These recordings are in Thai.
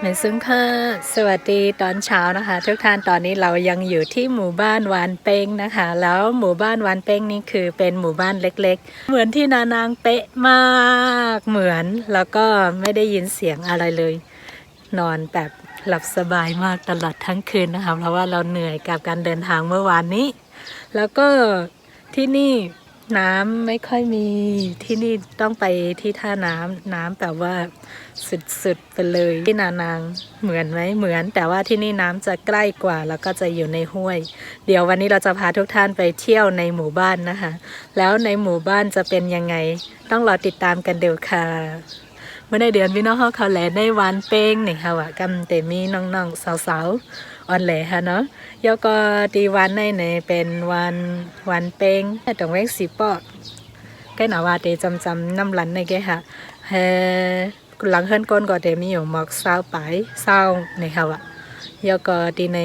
เหมซึงค่ะ สวัสดีตอนเช้านะคะ ทุกท่านตอนนี้เรายังอยู่ที่หมู่บ้านวานเป้งนะคะ แล้วหมู่บ้านวานเป้งนี่คือเป็นหมู่บ้านเล็ก ๆ เหมือนที่นานางเป๊ะมากเหมือนแล้วก็ไม่ได้ยินเสียงอะไรเลย นอนแบบหลับสบายมากตลอดทั้งคืนนะคะ เพราะว่าเราเหนื่อยกับการเดินทางเมื่อวานนี้ แล้วก็ที่นี่ น้ำไม่ค่อยมีที่นี่ต้องไปที่ท่าน้ำน้ำแบบว่าสุดๆไปเลยที่นานางเหมือนไหมเหมือน แต่ว่าที่นี่น้ำจะใกล้กว่า แล้วก็จะอยู่ในห้วย เดี๋ยววันนี้เราจะพาทุกท่านไปเที่ยวในหมู่บ้านนะคะ แล้วในหมู่บ้านจะเป็นยังไง ต้องรอติดตามกันเดี๋ยวค่ะเมื่อในเดือนพี่น้องเขาเขาแหลในวันเป้งนี่ค่ะว่ากำเตมีน้องๆสาวๆ อ่อนแหลค่ะเนาะแล้วก็ดีวันในในเป็นวันวันเป้งตรงเวกสีปอก็หนาว่าเตจำจำน้ำลันในแกค่ะเฮหลังเฮิรนก้นก็เตมีอยู่หมอกเศร้าไปเศร้าในค่ะวะแล้วก็ดีใน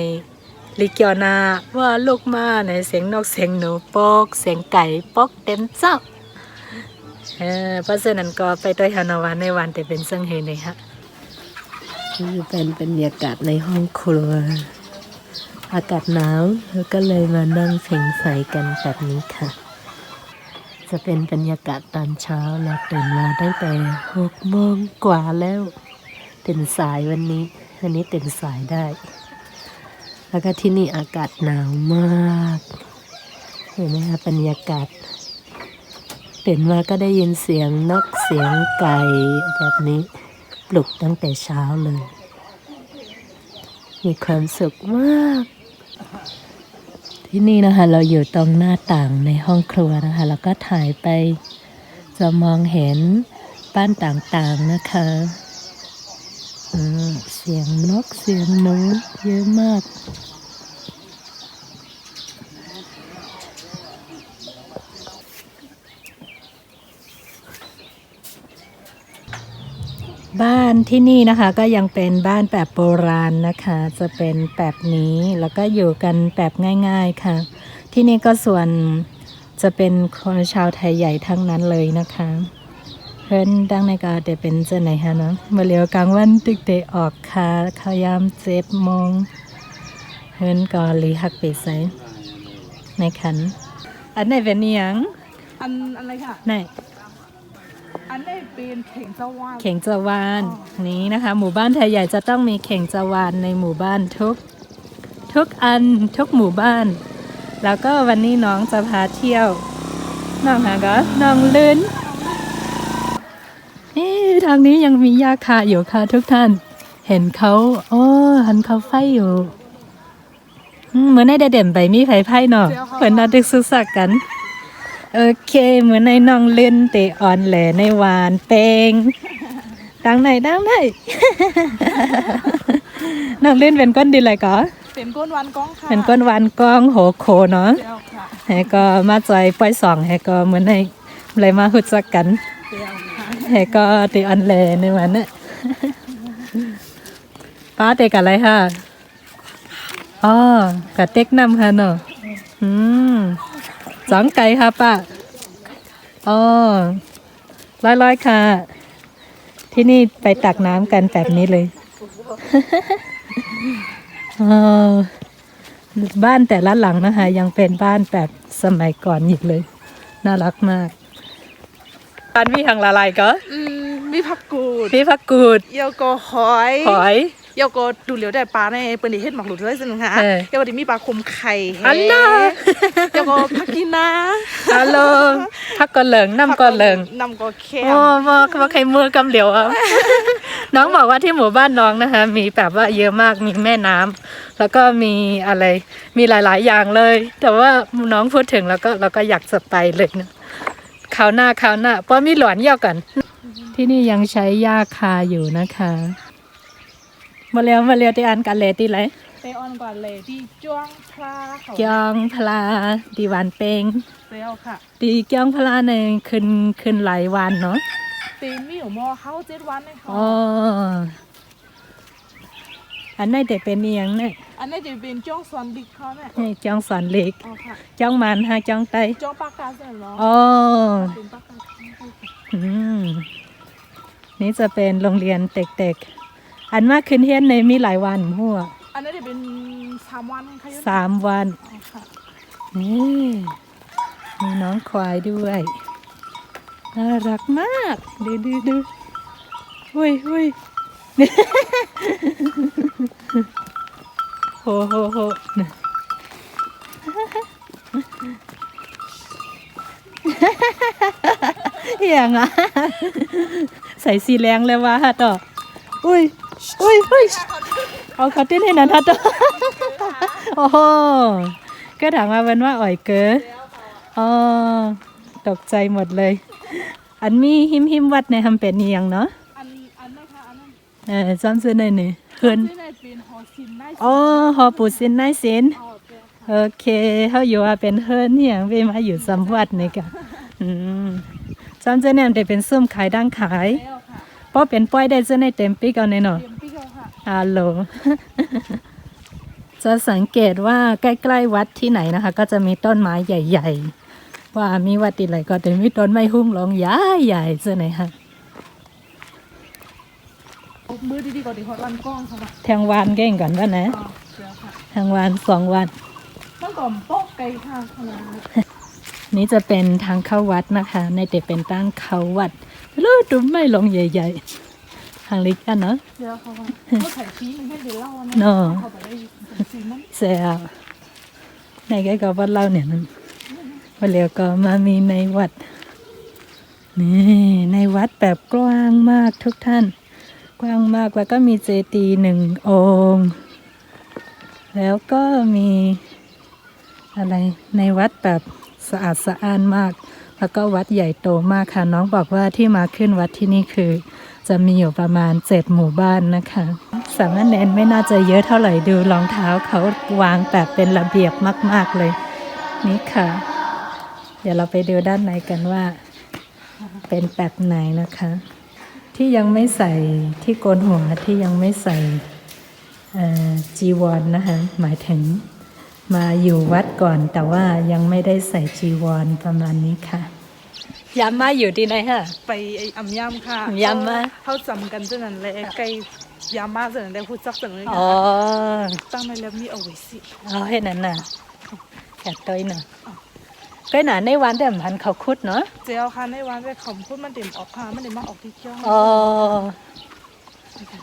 ลิเกียนาว่าลูกมาในเสียงนกเสียงหนูปอกเสียงไก่ปอกเต็มเจ้าเออเพราะฉะนั้นก็ไปด้วยฮานาวาในวันแต่เป็นเซิงเฮนเลยฮะนี่เป็นบรรยากาศในห้องครัว อากาศหนาวแล้วก็เลยมานั่งเพ่งไฟกันแบบนี้ค่ะ จะเป็นบรรยากาศตอนเช้าแล้วตื่นมาตั้งแต่หกโมงกว่าแล้วตื่นสายวันนี้วันนี้ตื่นสายได้ แล้วก็ที่นี่อากาศหนาวมาก เห็นไหมคะบรรยากาศตื่นมาก็ได้ยินเสียงนกเสียงไก่แบบนี้ปลุกตั้งแต่เช้าเลย มีความสุขมาก ที่นี่นะคะ เราอยู่ตรงหน้าต่างในห้องครัวนะคะ แล้วก็ถ่ายไปจะมองเห็นบ้านต่างๆนะคะเสียงนกเสียงหนูเยอะมาก บ้านที่นี่นะคะก็ยังเป็นบ้านแบบโบราณนะคะ จะเป็นแบบนี้แล้วก็อยู่กันแบบง่ายๆค่ะ ที่นี่ก็ส่วนจะเป็นคนชาวไทยใหญ่ทั้งนั้นเลยนะคะเพิ่นดังในกาแต่เป็นเจ้าไหนฮะเนาะเมื่อเลียวกลางวันตึกเตะออกค่ะเขายามเจ็ดโมงเพิ่นก็ลีหักไปใส่ในขัน อันไหนเป็นอิหยังอันอะไรค่ะไหน อันนี้เป็นเข่งสว่านเข่งจาวานนี้นะคะ หมู่บ้านไทยใหญ่จะต้องมีเข่งจาวานในหมู่บ้านทุก ทุกอันทุกหมู่บ้าน แล้วก็วันนี้น้องจะพาเที่ยวน้องหาก็น้องลื่นเอ๊ะทางนี้ยังมียาคาอยู่ค่ะทุกท่าน เห็นเขาโอ้หันเขาไฟอยู่อืมเหมือนในเด่มไปมีไฟไพ่เนาะเหมือนนาดึกสุสักกัน โอเคเหมือนในน้องเล่นเตะออนแหลในวานเปงดังไหนดังไหนน้องเล่นเป็นก้นดีเลยก็เป็นก้นวันก้องค่ะเป็นก้นวานกล้องโหโคเนาะเดียวค่ะแฮก็มาจอยปล่อยสองแฮก็เหมือนในเลยมาหุดจักกันเดียวค่ะแฮก็เตะออนแหลในวันน่ะป้าเตะกับอะไรค่ะอ๋อกะเต็กน้ำค่ะเนาะอืม สองไก่ค่ะป้าอ๋อร้อยร้อยๆค่ะ ที่นี่ไปตักน้ำกันแบบนี้เลยอ๋อบ้านแต่ละหลังนะคะ ยังเป็นบ้านแบบสมัยก่อนอีกเลย น่ารักมากบ้านมีทางละลายก็อืมมีผักกูดพี่พักกูดเยาโกหอยหอย เยาโกดูเหลียวได้ปลาในเปิ้นได้เฮ็ดหมักหลุดเลยสินึงค่ะเออเยาโกได้มีปลาคมไข่แฮอันน่ะเยาโกผักกินนะฮัลโหลพักก่อนเหลิงน้ำก่อนเหลิงนำก็แค่โอ้มามาใครมือกำเหลียวอะน้องบอกว่าที่หมู่บ้านน้องนะคะ มีแบบว่าเยอะมากมีแม่น้ำแล้วก็มีอะไรมีหลาย ๆ อย่างเลย แต่ว่าน้องพูดถึงแล้วก็เราก็อยากจะไปเลยนะคราวหน้าคราวหน้าเพราะมีหลวนเยี่ยวกัน ที่นี่ยังใช้หญ้าคาอยู่นะคะ มาเรียวมาเรียวที่อันกันเลยที่ไรเตออนกว่าเลยที่จ้วงพลาเขาจองพลาดีหวานเปงเดียวค่ะดีเกียงพลาในขึ้นขึ้นหลายวันเนาะเต็มมีอยู่หมอเข้าเจ็ดวันเลยค่ะอ๋ออันนั้นแต่เป็นเอียงเนี่ยอันนี้จะเป็นจ้วงสวนดิกเขาเนี่ยให้จ้องสอนเล็กอ๋อค่ะจ้องมันฮะจ้องไตจ้วงปากกาเสร็จแล้วอ๋อเป็นปากกาอืมนี่จะเป็นโรงเรียนเด็กๆ อันมากขึ้นเฮียนในมีหลายวันหัวอันนั้นจะเป็นสามวันค่ะสามวันอ๋อค่ะนี่มีน้องควายด้วยน่ารักมากดูดูดูหุยหุยโหโหโหน่ะอย่างอะใส่สีแรงเลยวะฮะต่ออุ้ย อุ้ยอุ้ยเอาเขาเต้นให้นันฮะต่อโอ้โหก็ถามมาเป็นว่าอ่อยเก๋ออ๋อตกใจหมดเลย อันมีหิมหิมวัดในทำเป็นียังเนาะอันอันนั้นคะอันนั้นเออซ้ำซื้อหน่อยหนึ่งเฮือนที่ในอ๋อหอปูสินนายสินโอเคเขาอยู่ว่าเป็นเฮือนเนี่ยเวมาอยู่ซ้ำวัดนี่กะอืมซ้ำเจเนี่ยมันได้เป็นซุ้มขายดังขายเพราะเป็นป้อยได้เจในเต็มปีกเอาในเนาะ ฮัลโหลจะสังเกตว่าใกล้ ๆ วัดที่ไหนนะคะ ก็จะมีต้นไม้ใหญ่ ๆ ว่ามีวัดที่ไหนก็จะมีต้นไม้หุ้มลงใหญ่ๆเจ้าไหนคะเอามือดีๆก่อนดีฮอตวันกล้องค่ะแทงวานเก่งก่อนว่านะอ๋อเจ้าค่ะแทงวานสองวันต้องก่อนโป๊กไก่ค่ะขนาดนี้นี่จะเป็นทางเข้าวัดนะคะ ในเด็เป็นตั้งเข้าวัดแล้วดูไม่ลงใหญ่ ๆ ทางเลิกันเนาะเจ้าค่ะว่าเขาใส่ชีมันให้เดี๋ยวเล่านะเนาะเขาไปได้สีมันเสียในแกก็วัดเล่าเนี่ยนั่นวันเร็วก็มามีในวัดนี่ในวัดแบบกว้างมากทุกท่าน กว้างมากแล้วก็มีเจดีย์หนึ่งองค์ แล้วก็มีอะไรในวัดแบบสะอาดสะอ้านมาก แล้วก็วัดใหญ่โตมากค่ะน้องบอกว่าที่มาขึ้นวัดที่นี่คือ จะมีอยู่ประมาณเจ็ดหมู่บ้านนะคะ สามเณรไม่น่าจะเยอะเท่าไหร่ดูรองเท้าเขาวางแบบเป็นระเบียบมาก ๆเลย นี่ค่ะ เดี๋ยวเราไปดูด้านในกันว่า เป็นแบบไหนนะคะ ที่ยังไม่ใส่ที่โกนหัวที่ยังไม่ใส่จีวรนนะคะหมายถึงมาอยู่วัดก่อนแต่ว่ายังไม่ได้ใส่จีวรประมาณนี้ค่ะ ย้ำมาอยู่ที่ไหนฮะ ไปไอ้อ่ำยำค่ะอ่ำยำมา เขาจำกันเจ้านั้นเลยไก่ยำมาเจ้านั้นได้พูดจักเจ้านั้นเลยอ๋อตั้งในแล้วมีเอาไว้สิเอาให้นั่นน่ะแกะตัวน่ะก็หนาในวันแต่มันเขาคุดเนาะเจ้าค่ะในวันไปขำพูดมันเด่มออกค่ะมันเด่มมาออกที่เกี้ยวอ๋อ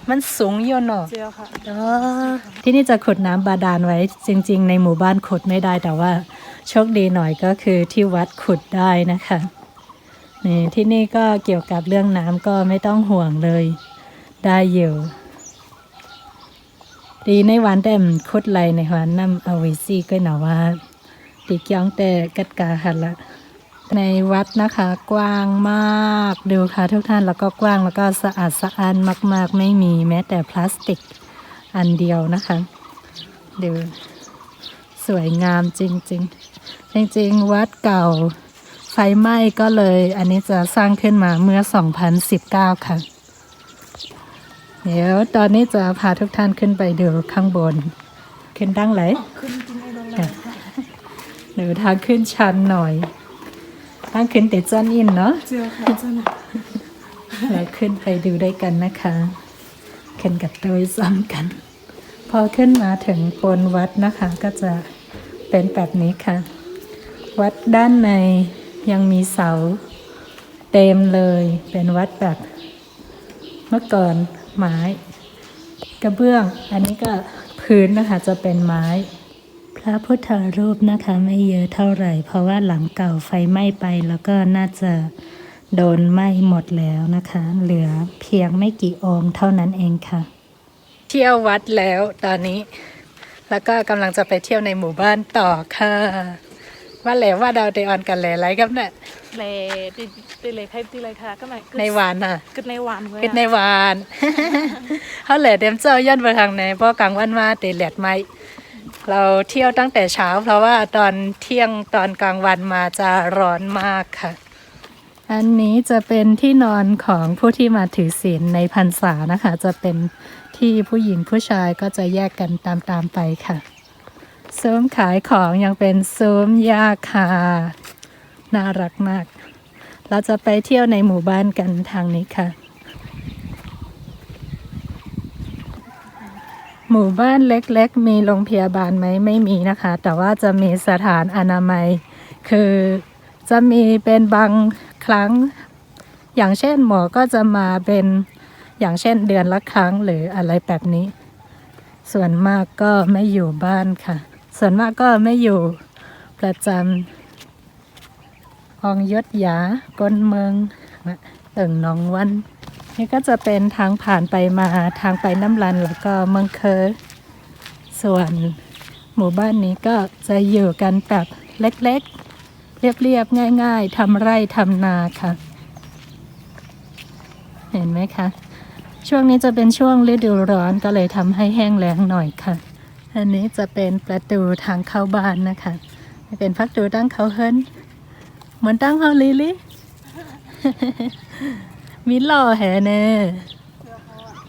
มันสูงอยู่เนาะเจ้าค่ะอ๋อที่นี่จะขุดน้ำบาดาลไว้จริง ๆ ในหมู่บ้านขุดไม่ได้แต่ว่าโชคดีหน่อยก็คือที่วัดขุดได้นะคะ นี่ที่นี่ก็เกี่ยวกับเรื่องน้ำก็ไม่ต้องห่วงเลย ได้อยู่ดีในวันแต่มขุดไหลในวันน้ำเอาไว้ซี่ก็หนาว่าตีกียงแต่กัดกาหันละในวัดนะคะ กว้างมากดูค่ะทุกท่านแล้วก็กว้างแล้วก็สะอาดสะอ้านมาก ๆ ไม่มีแม้แต่พลาสติกอันเดียวนะคะดูสวยงามจริง ๆ จริง ๆ วัดเก่า ไฟไหม้ก็เลย อันนี้จะสร้างขึ้นมาเมื่อ 2019 ค่ะ เดี๋ยวตอนนี้จะพาทุกท่านขึ้นไปดูข้างบน ขึ้นดังไหลขึ้นกินไอ้โดนแล้วค่ะหรือทางขึ้นชันหน่อยทางขึ้นแต่จ้อนอินเนาะเจ้าค่ะเจ้าน่ะแล้วขึ้นไปดูด้วยกันนะคะขึ้นกับโดยซ้ำกัน พอขึ้นมาถึงบนวัดนะคะ ก็จะเป็นแบบนี้ค่ะ วัดด้านใน ยังมีเสาเต็มเลยเป็นวัดแบบเมื่อก่อนไม้ กระเบื้อง อันนี้ก็พื้นนะคะจะเป็นไม้ พระพุทธรูปนะคะไม่เยอะเท่าไหร่ เพราะว่าหลังเก่าไฟไหม้ไปแล้วก็น่าจะโดนไหม้หมดแล้วนะคะ เหลือเพียงไม่กี่องค์เท่านั้นเองค่ะ เที่ยววัดแล้วตอนนี้ แล้วก็กำลังจะไปเที่ยวในหมู่บ้านต่อค่ะ ว่าแล้วว่าดาวเดออนกันแหล่ไรครับเนี่ยเลติติเลยใครติเลยค่ะก็หมายในวานน่ะกึดในวานเว้ยคิดในวานเขาแหล่เต็มเจ้าย้อนไปทางไหนเพราะกลางวันมาเตะแหลดไม้เราเที่ยวตั้งแต่เช้า เพราะว่าตอนเที่ยงตอนกลางวันมาจะร้อนมากค่ะ อันนี้จะเป็นที่นอนของผู้ที่มาถือศีลในพรรษานะคะ จะเป็นที่ผู้หญิงผู้ชายก็จะแยกกันตามๆไปค่ะ ซุ้มขายของยังเป็นซุ้มยาคา น่ารักมาก เราจะไปเที่ยวในหมู่บ้านกันทางนี้ค่ะ หมู่บ้านเล็กๆ มีโรงพยาบาลไหมไม่มีนะคะ แต่ว่าจะมีสถานอนามัย คือจะมีเป็นบางครั้ง อย่างเช่นหมอก็จะมาเป็นอย่างเช่นเดือนละครั้งหรืออะไรแบบนี้ ส่วนมากก็ไม่อยู่บ้านค่ะ ส่วนมากก็ไม่อยู่ประจำอองยศยากนเมืองเอิงหนองวัน นี่ก็จะเป็นทางผ่านไปมาทางไปน้ำลันแล้วก็เมืองเคอส่วนหมู่บ้านนี้ก็จะอยู่กันแบบเล็กๆ เรียบๆ ง่าย ๆทำไร่ทำนาค่ะ เห็นไหมคะ ช่วงนี้จะเป็นช่วงฤดูร้อนก็เลยทำให้แห้งแล้งหน่อยค่ะ อันนี้จะเป็นประตูทางเข้าบ้านนะคะเป็นพักตูตั้งเขาเฮิรนเหมือนตั้งเขาลิลี่มีหล่อแฮเน่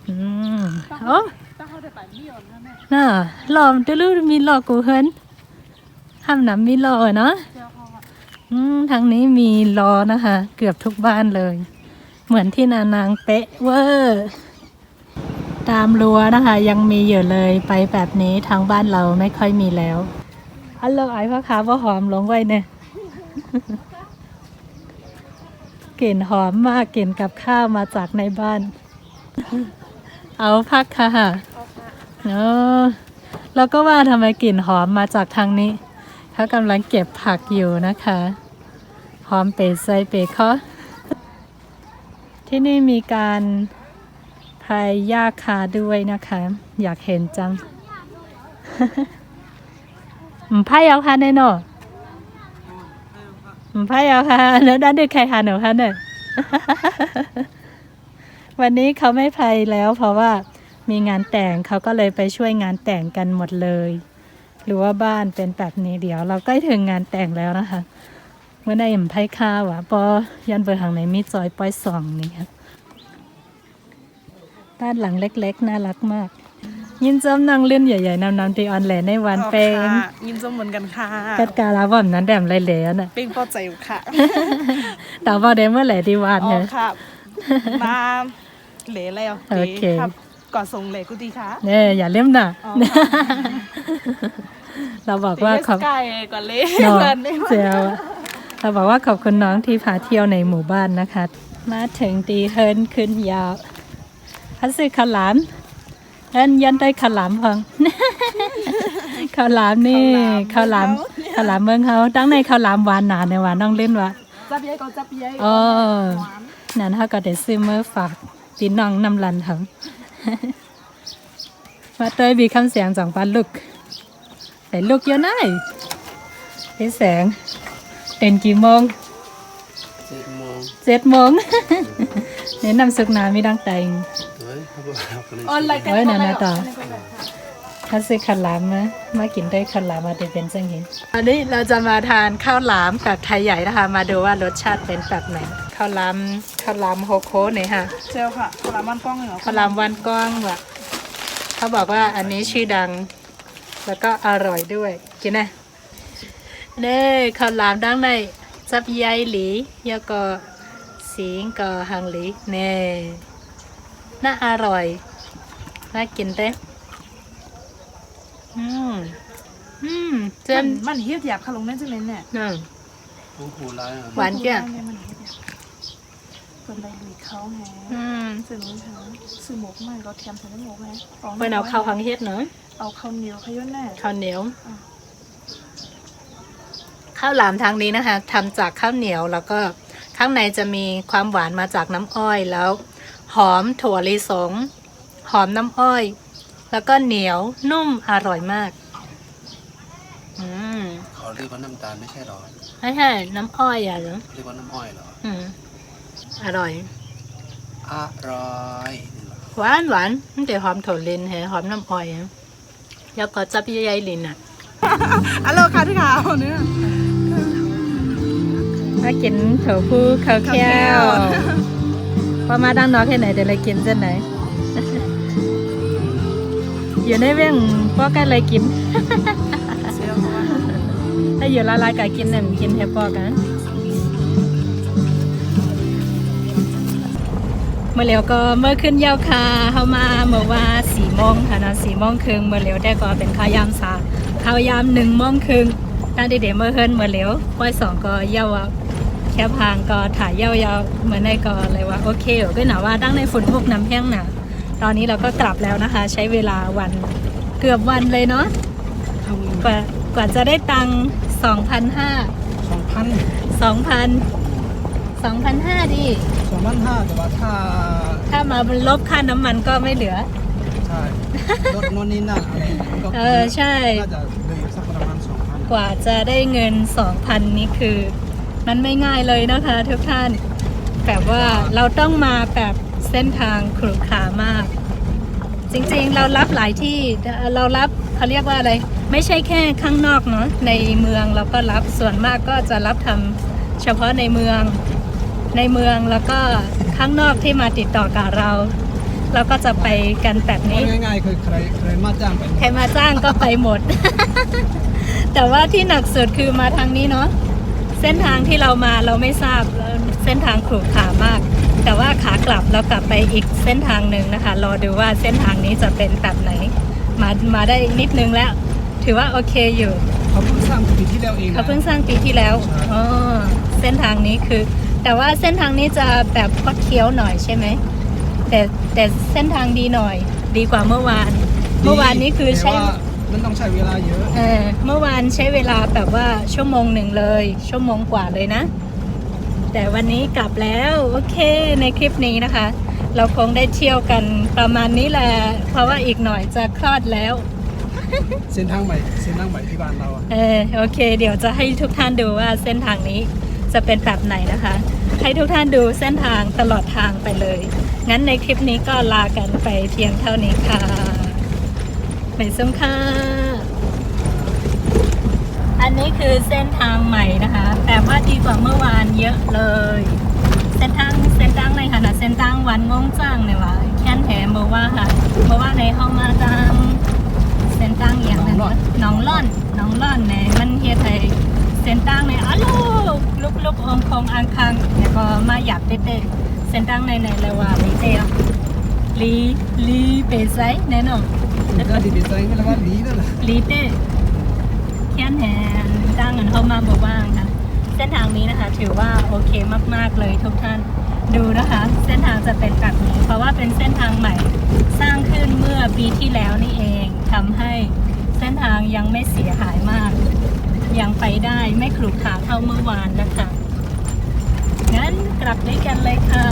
อืมโอ้ตั้งเขาแต่ไปไม่ยอมนะแม่น่ะหล่อจะรู้มีหล่อกูเฮิรนห้ามน้ำมีหล่อเนาะอะอืมทางนี้มีล้อนะคะ เกือบทุกบ้านเลย เหมือนที่นานางเป๊ะเวอร์ ตามรั้วนะคะ ยังมีอยู่เลยไปแบบนี้ทางบ้านเราไม่ค่อยมีแล้วอัลโหลไอ้พ่อค้าพ่อหอมลงไว้เนี่ยกลิ่นหอมมากกลิ่นกับข้าวมาจากในบ้าน เอาพักค่ะเอาค่ะเออแล้วก็ว่าทำไมกลิ่นหอมมาจากทางนี้เขากำลังเก็บผักอยู่นะคะหอมเปรใส่เปรเคาที่นี่มีการ พายหญ้าคาด้วยนะคะ อยากเห็นจังอืมพายเอาค่ะแน่นอนอืมพายเอาค่ะแล้วด้านดึกใครหาหนูคะเนี่ยวันนี้เขาไม่พายแล้ว เพราะว่ามีงานแต่งเขาก็เลยไปช่วยงานแต่งกันหมดเลยหรือว่าบ้านเป็นแบบนี้เดี๋ยว เราใกล้ถึงงานแต่งแล้วนะคะเมื่อได้อิ่มไพ่ข้าวอะปอยันเบอร์ทางไหนมีจอยปอยสองนี่ครับ บ้านหลังเล็ก ๆ น่ารักมาก ยินจำนางเล่นใหญ่ๆนำนำตีออนแลนในวันเปงอาค่ะยิ้มจะเหมือนกันค่ะกัดกาลาบ่อมนั้นแดมไรเหลวน่ะเป็นปอใจอยู่ค่ะแต่ว่าเดมเมื่อไหร่ที่วันอ๋อเนี่ยค่ะมาเหล่แล้วโอเค ครับก่อนส่งเหล่กูดีค่ะเนี่ยอย่าเล่มน่ะ อ๋อเราบอกว่าขอบ ตีสกายก่อนเลยเนาะเพื่อนได้เจียวอะเราบอกว่าขอบคุณน้องที่พาเที่ยวในหมู่บ้านนะคะ มาถึงตีเฮิรนขึ้นยาว พัสซื้อข้าวหลามเอินยันได้ข้าวหลามพังข้าวหลามนี่ข้าวหลามข้าวหลามเมืองเขาตั้งในข้าวหลามหวานหนาในหวานน้องเล่นวะจับยัยก็จับยัยอ๋อหวานนั่นเขาก็ได้ซื้อเมื่อฝากพี่น้องนำลันเขามาเตยมีคำเสียงจังปันลูกแต่ลูกเยอะน่ายพี่แสงเต็นกี่โมงเจ็ดโมงเจ็ดโมงแนะนำสุกนามีดังแต่ง เฮ้ยเขาบออนไลน์กันนะต่อถ้าซื้อข้าวหลามมามากินได้ข้าวหลามมาเดเป็นจังหินอันนี้เราจะมาทานข้าวหลามแบบไทยใหญ่นะคะ มาดูว่ารสชาติเป็นแบบไหน ข้าวหลามข้าวหลามโฮโคเนี่ยค่ะ เจลค่ะขาวหลามมันกล้องเหรอข้าวหลามวันกว้างว่ะเขาบอกว่าอันนี้ชื่อดัง แล้วก็อร่อยด้วย กินนะเน่ข้าวหลามดังในจับยายหลีแล้วก็สิงก็หังหลีเน่ น่าอร่อย น่ากินเด้อืมอืมเจมันนมันเฮียบหยาบค่ะลงนั่นจังเลยเนี่ยนั่นผู้หูร้ายอะหวานเกี้ยมันเฮียบหยาบคนใดลุยเขาไงอืมสื่อนู้นเขาสื่อหมกไม่ก็เทียมใส่หมกไงเมื่อเอาข้าวหังเฮ็ดเนาะเอาข้าวเหนียวขย้อนแน่ข้าวเหนียวอะข้าวหลามทางนี้นะคะทำจากข้าวเหนียวแล้วก็ข้างในจะมีความหวานมาจากน้ำอ้อยแล้ว หอมถั่วลิสง หอมน้ำอ้อย แล้วก็เหนียวนุ่มอร่อยมาก อืมเขาเรียกว่าน้ำตาลไม่ใช่หรอไม่ใช่น้ำอ้อยอะเหรอเรียกว่าน้ำอ้อยเหรออืมอร่อย อร่อยนี่เหรอหวานหวานมันแต่หอมถั่วลินแฮะหอมน้ำอ้อยอะแล้วก็จับยายลินอะอัลโหลค่ะที่ขาวเนี่ยมากินเถาผู้ข้าวแก้ว พอมาดังนอกแค่ไหนเดี๋ยวเลยกินเส้นไหน อยู่ในเว้งพ่อกันเลยกิน ถ้าอยู่ละลายกากินเนี่ยมันกินให้พ่อกันเมื่อเร็วก็เมื่อขึ้นยาวคาเข้ามาเมื่อว่าสี่โมงค่ะนะสี่โมงครึ่งเมื่อเร็วได้ก็เป็นข้าวยามสาข้าวยามหนึ่งโมงครึ่งตั้งแต่เดี๋ยวเมื่อเฮิรนเมื่อเร็วป้อยสองก็เยาว แค่พางก็ถ่ายเยาวๆเหมือนในก็เลยว่าโอเคก็หนาว่าตั้งในฝนพวกน้ำแห้งหนาตอนนี้เราก็กลับแล้วนะคะ ใช้เวลาวันเกือบวันเลยเนาะกว่ากว่าจะได้ตังค์สองพันห้าสองพันสองพันสองพันห้าดิสองพันห้าแต่ว่าถ้า ถ้ามาลบค่าน้ำมันก็ไม่เหลือ ใช่รถโนนนี่นั่นอะไรก็เออใช่น่าจะเหลืออยู่สักประมาณสองพันกว่าจะได้เงิน2,000นี่คือ มันไม่ง่ายเลยนะคะทุกท่านแบบว่าเราต้องมาแบบเส้นทางขรุขระมาก จริงๆเรารับหลายที่เรารับเขาเรียกว่าอะไร ไม่ใช่แค่ข้างนอกเนาะในเมืองเราก็รับส่วนมากก็จะรับทำเฉพาะในเมืองในเมืองแล้วก็ข้างนอกที่มาติดต่อกับเรา เราก็จะไปกันแบบนี้ง่ายๆคือใครใครมาจ้างไปใครมาจ้างก็ไปหมด แต่ว่าที่หนักสุดคือมาทางนี้เนาะ เส้นทางที่เรามาเราไม่ทราบเส้นทางขรุขระมาก แต่ว่าขากลับเรากลับไปอีกเส้นทางหนึ่งนะคะ รอดูว่าเส้นทางนี้จะเป็นแบบไหน มามาได้นิดนึงแล้ว ถือว่าโอเคอยู่เขาเพิ่งสร้างปีที่แล้วเองนะเขาเพิ่งสร้างปีที่แล้วอ๋อเส้นทางนี้คือ แต่ว่าเส้นทางนี้จะแบบคดเคี้ยวหน่อยใช่ไหมแต่แต่เส้นทางดีหน่อย ดีกว่าเมื่อวาน เมื่อวานนี้คือใช้แต่ว่า มันต้องใช้เวลาเยอะเออเมื่อวานใช้เวลาแบบว่าชั่วโมงหนึ่งเลย ชั่วโมงกว่าเลยนะ แต่วันนี้กลับแล้ว โอเคในคลิปนี้นะคะ เราคงได้เที่ยวกันประมาณนี้แหละ เพราะว่าอีกหน่อยจะคลอดแล้ว เส้นทางใหม่เส้นทางใหม่ที่บ้านเราอะเออโอเค เดี๋ยวจะให้ทุกท่านดูว่าเส้นทางนี้จะเป็นแบบไหนนะคะ ให้ทุกท่านดูเส้นทางตลอดทางไปเลย งั้นในคลิปนี้ก็ลากันไปเพียงเท่านี้ค่ะไม่ส้มค่ะอั นนี้คือเส้นทางใหม่นะคะ แต่ว่าดีกว่าเมื่อวานเยอะเลย เส้นทางเส้นทางในขณะเส้นทางวันงงจ้างเนี่ยวะแค่นแถมบอกว่าค่ะบอกว่าในห้องมาตามเส้นทางอย่างนั้นวะหน้องล่อนหน้องล่อนเนี่ยมันเฮ็ดให้เส้นทางในอ้าวลูกลุกลุกองคงอังคังเนี่ยก็มาหยับเต้ๆเส้นทางในในเลยว่าลีเตะลีลีเปไซแน่นอนก็ดีดีใจไม่ละว่าดีนั่นแหละลีเต้แค่นแหน ตั้งเงินเข้ามาบอกว่างค่ะ เส้นทางนี้นะคะ ถือว่าโอเคมากๆเลยทุกท่านดูนะคะ เส้นทางจะเป็นแบบนี้เพราะว่าเป็นเส้นทางใหม่สร้างขึ้นเมื่อปีที่แล้วนี่เองทำให้เส้นทางยังไม่เสียหายมาก ยังไปได้ไม่ขรุขระเท่าเมื่อวานนะคะงั้นกลับด้วยกันเลยค่ะ